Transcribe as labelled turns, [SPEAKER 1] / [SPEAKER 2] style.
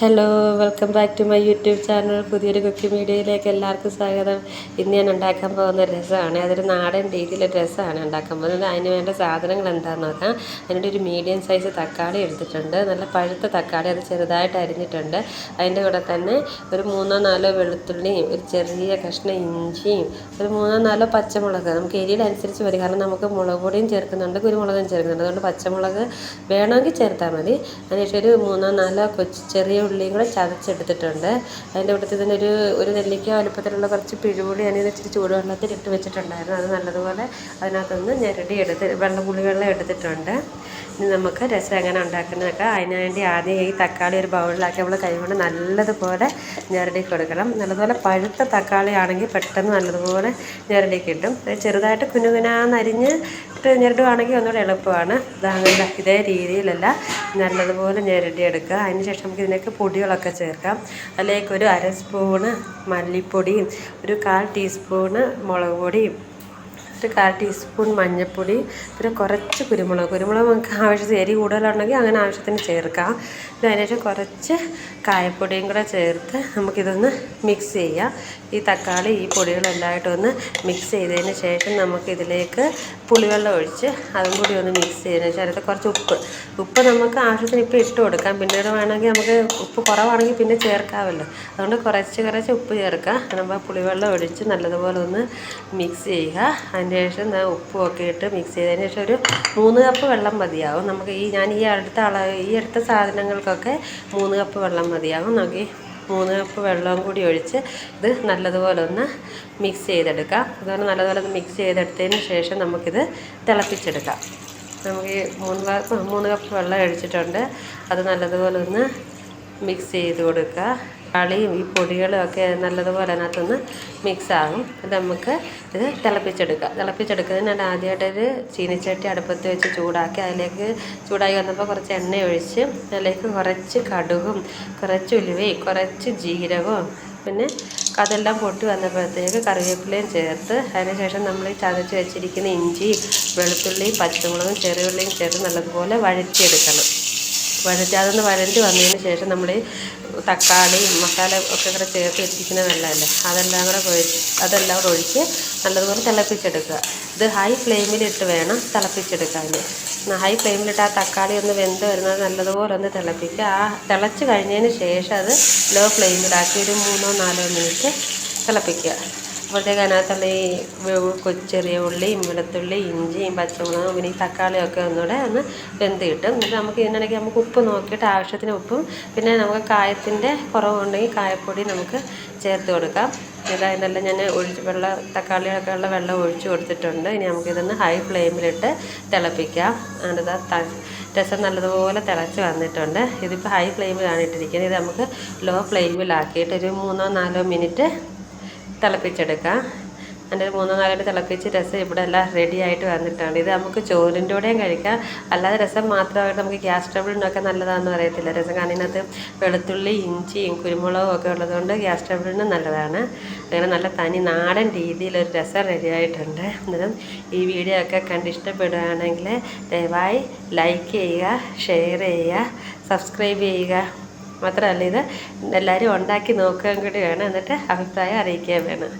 [SPEAKER 1] Hello welcome back to my YouTube channel പുതിയൊരു കുക്കി മീഡിയയിലേക്ക് എല്ലാവർക്കും സ്വാഗതം. ഇന്ന് ഞാൻ ഉണ്ടാക്കാൻ പോകുന്ന രസമാണ്. അതൊരു നാടൻ രീതിയിലെ രസമാണ് ഉണ്ടാക്കാൻ പോകുന്നത്. അതിന് വേണ്ട സാധനങ്ങൾ എന്താണെന്ന് നോക്കാം. അതിന്റെ ഒരു മീഡിയം സൈസ് തക്കാളി എടുത്തിട്ടുണ്ട്. നല്ല പഴുത്ത തക്കാളി അത് ചെറുതായിട്ട് അരിഞ്ഞിട്ടുണ്ട്. അതിന്റെ കൂടെ തന്നെ ഒരു മൂന്നോ നാലോ വെളുത്തുള്ളിയും ഒരു ചെറിയ കഷ്ണം ഇഞ്ചിയും ഒരു മൂന്നോ നാലോ പച്ചമുളക്. നമുക്ക് എരിയുടെ അനുസരിച്ച് വരും. കാരണം നമുക്ക് മുളക് പൊടിയും ചേർക്കുന്നുണ്ട് കുരുമുളകും ചേർക്കുന്നുണ്ട്. അതുകൊണ്ട് പച്ചമുളക് വേണമെങ്കിൽ ചേർത്താൽ മതി. അതിനുശേഷം ഒരു മൂന്നോ നാലോ കൊച്ചു ചെറിയ ഉള്ളിയും കൂടെ ചതച്ചെടുത്തിട്ടുണ്ട്. അതിന്റെ കൂട്ടത്തിൽ തന്നെ ഒരു ഒരു നെല്ലിക്ക വലുപ്പത്തിലുള്ള കുറച്ച് പിഴുപുളി ഞാനിത് ഇച്ചിരി ചൂടുവെള്ളത്തിൽ ഇട്ട് വെച്ചിട്ടുണ്ടായിരുന്നു. അത് നല്ലതുപോലെ അതിനകത്തുനിന്ന് ഞെരടി എടുത്ത് വെള്ളം എടുത്തിട്ടുണ്ട്. ഇനി നമുക്ക് രസം എങ്ങനെ ഉണ്ടാക്കുന്നതൊക്കെ അതിന് വേണ്ടി ആദ്യം ഈ തക്കാളി ഒരു ബൗളിലാക്കി നമ്മൾ കൈകൊണ്ട് നല്ലതുപോലെ ഞെരടി കൊടുക്കണം. നല്ലതുപോലെ പഴുത്ത തക്കാളി ആണെങ്കിൽ പെട്ടെന്ന് നല്ലതുപോലെ ഞെരടി കിട്ടും. ചെറുതായിട്ട് കുനുകുനാന്നരിഞ്ഞ് ഞെരടുവാണെങ്കിൽ ഒന്നുകൂടെ എളുപ്പമാണ്. ഇതാണ് ഇതേ രീതിയിലല്ല നല്ലതുപോലെ ഞെരടി എടുക്കുക അതിന് ശേഷം നമുക്ക് ഇതിലേക്ക് പൊടികളൊക്കെ ചേർക്കാം. അതിലേക്ക് ഒരു അര സ്പൂണ് മല്ലിപ്പൊടിയും ഒരു കാൽ ടീസ്പൂണ് മുളക് പൊടിയും ഒരു കാൽ ടീസ്പൂൺ മഞ്ഞൾപ്പൊടി പിന്നെ കുറച്ച് കുരുമുളക്. കുരുമുളക് നമുക്ക് ആവശ്യത്തിന് എരി കൂടുതലുണ്ടെങ്കിൽ അങ്ങനെ ആവശ്യത്തിന് ചേർക്കാം. പിന്നെ അതിനുശേഷം കുറച്ച് കായപ്പൊടിയും കൂടെ ചേർത്ത് നമുക്കിതൊന്ന് മിക്സ് ചെയ്യാം. ഈ തക്കാളി ഈ പൊടികളെല്ലാമായിട്ടൊന്ന് മിക്സ് ചെയ്തതിന് ശേഷം നമുക്കിതിലേക്ക് പുളിവെള്ളം ഒഴിച്ച് അതും കൂടി ഒന്ന് മിക്സ് ചെയ്തതിന് ശേഷം കുറച്ച് ഉപ്പ്. ഉപ്പ് നമുക്ക് ആവശ്യത്തിന് ഇപ്പോൾ ഇട്ട് കൊടുക്കാം. പിന്നീട് വേണമെങ്കിൽ നമുക്ക് ഉപ്പ് കുറവാണെങ്കിൽ പിന്നെ ചേർക്കാമല്ലോ. അതുകൊണ്ട് കുറച്ച് കുറച്ച് ഉപ്പ് ചേർക്കാം നമ്മൾ പുളിവെള്ളം ഒഴിച്ച് നല്ലതുപോലെ ഒന്ന് മിക്സ് ചെയ്യുക. അതിന് ശേഷം ഉപ്പും ഒക്കെ ഇട്ട് മിക്സ് ചെയ്തതിന് ശേഷം ഒരു മൂന്ന് കപ്പ് വെള്ളം മതിയാവും. നമുക്ക് ഈ ഞാൻ ഈ അടുത്ത അളവ് ഈ അടുത്ത സാധനങ്ങൾക്കൊക്കെ മൂന്ന് കപ്പ് വെള്ളം മതിയാവും. നോക്കി മൂന്ന് കപ്പ് വെള്ളവും കൂടി ഒഴിച്ച് ഇത് നല്ലതുപോലെ ഒന്ന് മിക്സ് ചെയ്തെടുക്കാം. അതുപോലെ നല്ലതുപോലെ ഒന്ന് മിക്സ് ചെയ്തെടുത്തതിന് ശേഷം നമുക്കിത് തിളപ്പിച്ചെടുക്കാം. നമുക്ക് ഈ മൂന്ന് കപ്പ് മൂന്ന് കപ്പ് വെള്ളം ഒഴിച്ചിട്ടുണ്ട്. അത് നല്ലതുപോലെ ഒന്ന് മിക്സ് ചെയ്ത് കൊടുക്കുക. കളിയും ഈ പൊടികളും ഒക്കെ നല്ലതുപോലെ അതിനകത്തുനിന്ന് മിക്സാകും അത് നമുക്ക് ഇത് തിളപ്പിച്ചെടുക്കാം തിളപ്പിച്ചെടുക്കുന്നതിന് ഞാൻ ആദ്യമായിട്ടൊരു ചീനിച്ചട്ടി അടുപ്പത്ത് വെച്ച് ചൂടാക്കി അതിലേക്ക് ചൂടായി വന്നപ്പോൾ കുറച്ച് എണ്ണ ഒഴിച്ച് അതിലേക്ക് കുറച്ച് കടുകും കുറച്ച് ഉലുവയും കുറച്ച് ജീരകവും പിന്നെ അതെല്ലാം പൊട്ടി വന്നപ്പോഴത്തേക്ക് കറിവേപ്പിലയും ചേർത്ത് അതിനുശേഷം നമ്മൾ ചതച്ച് വെച്ചിരിക്കുന്ന ഇഞ്ചി വെളുത്തുള്ളിയും പച്ചമുളകും ചെറിയുള്ളിയും ചേർത്ത് നല്ലതുപോലെ വഴറ്റിയെടുക്കണം. വഴറ്റി അതൊന്ന് വഴറ്റി വന്നതിന് ശേഷം നമ്മൾ തക്കാളി മസാല ഒക്കെ കൂടെ ചേർത്ത് വെച്ചിരിക്കുന്ന വെള്ളമല്ലേ അതെല്ലാം കൂടെ അതെല്ലാം കൂടെ ഒഴിച്ച് നല്ലതുപോലെ തിളപ്പിച്ചെടുക്കുക. ഇത് ഹൈ ഫ്ലെയിമിലിട്ട് വേണം തിളപ്പിച്ചെടുക്കാൻ. ഹൈ ഫ്ലെയിമിലിട്ട് ആ തക്കാളി ഒന്ന് വെന്ത് വരുന്നത് നല്ലതുപോലെ ഒന്ന് തിളപ്പിക്കുക. ആ തിളച്ച് കഴിഞ്ഞതിന് ശേഷം അത് ലോ ഫ്ലെയിമിലാക്കി ഒരു മൂന്നോ നാലോ മിനിറ്റ് തിളപ്പിക്കുക. അപ്പോഴത്തേക്ക് അതിനകത്തുള്ള ഈ ചെറിയ ഉള്ളിയും വെളുത്തുള്ളി ഇഞ്ചിയും പച്ചമുളകും പിന്നെ ഈ തക്കാളിയൊക്കെ ഒന്നുകൂടെ ഒന്ന് വെന്ത് കിട്ടും. എന്നിട്ട് നമുക്ക് ഇതിനിടയ്ക്ക് നമുക്ക് ഉപ്പ് നോക്കിയിട്ട് ആവശ്യത്തിന് ഉപ്പും പിന്നെ നമുക്ക് കായത്തിന്റെ കുറവുണ്ടെങ്കിൽ കായപ്പൊടി നമുക്ക് ചേർത്ത് കൊടുക്കാം. ഇതാ ഇതെല്ലാം ഞാൻ ഒഴിച്ച് വെള്ളം തക്കാളിയൊക്കെ ഉള്ള വെള്ളം ഒഴിച്ച് കൊടുത്തിട്ടുണ്ട്. ഇനി നമുക്കിതൊന്ന് ഹൈ ഫ്ലെയിമിലിട്ട് തിളപ്പിക്കാം. അതിന്റെ രസം നല്ലതുപോലെ തിളച്ച് വന്നിട്ടുണ്ട്. ഇതിപ്പോൾ ഹൈ ഫ്ലെയിമിലാണ് ഇട്ടിരിക്കുന്നത്. ഇത് നമുക്ക് ലോ ഫ്ലെയിമിലാക്കിയിട്ട് ഒരു മൂന്നോ നാലോ മിനിറ്റ് തിളപ്പിച്ചെടുക്കാം അതിന്റെ മൂന്നോ നാലായിട്ട് തിളപ്പിച്ച് രസം ഇവിടെ എല്ലാം റെഡി ആയിട്ട് വന്നിട്ടുണ്ട് ഇത് നമുക്ക് ചോറിന്റെ കൂടെയും കഴിക്കാം. അല്ലാതെ രസം മാത്രമായിട്ട് നമുക്ക് ഗ്യാസ് ട്രബിളിനൊക്കെ നല്ലതാണെന്ന് പറയത്തില്ല. രസം കാരണം ഇതിനകത്ത് വെളുത്തുള്ളി ഇഞ്ചിയും കുരുമുളകും ഒക്കെ ഉള്ളതുകൊണ്ട് ഗ്യാസ് ട്രബിളിന് നല്ലതാണ്. അങ്ങനെ നല്ല തനി നാടൻ രീതിയിലൊരു രസം റെഡി ആയിട്ടുണ്ട്. അന്നേരം ഈ വീഡിയോ ഒക്കെ കണ്ട് ഇഷ്ടപ്പെടുകയാണെങ്കിൽ ദയവായി ലൈക്ക് ചെയ്യുക ഷെയർ ചെയ്യുക സബ്സ്ക്രൈബ് ചെയ്യുക. മാത്രമല്ല ഇത് എല്ലാവരും ഉണ്ടാക്കി നോക്കുകയും കൂടി വേണം. എന്നിട്ട് അഭിപ്രായം അറിയിക്കുകയും വേണം.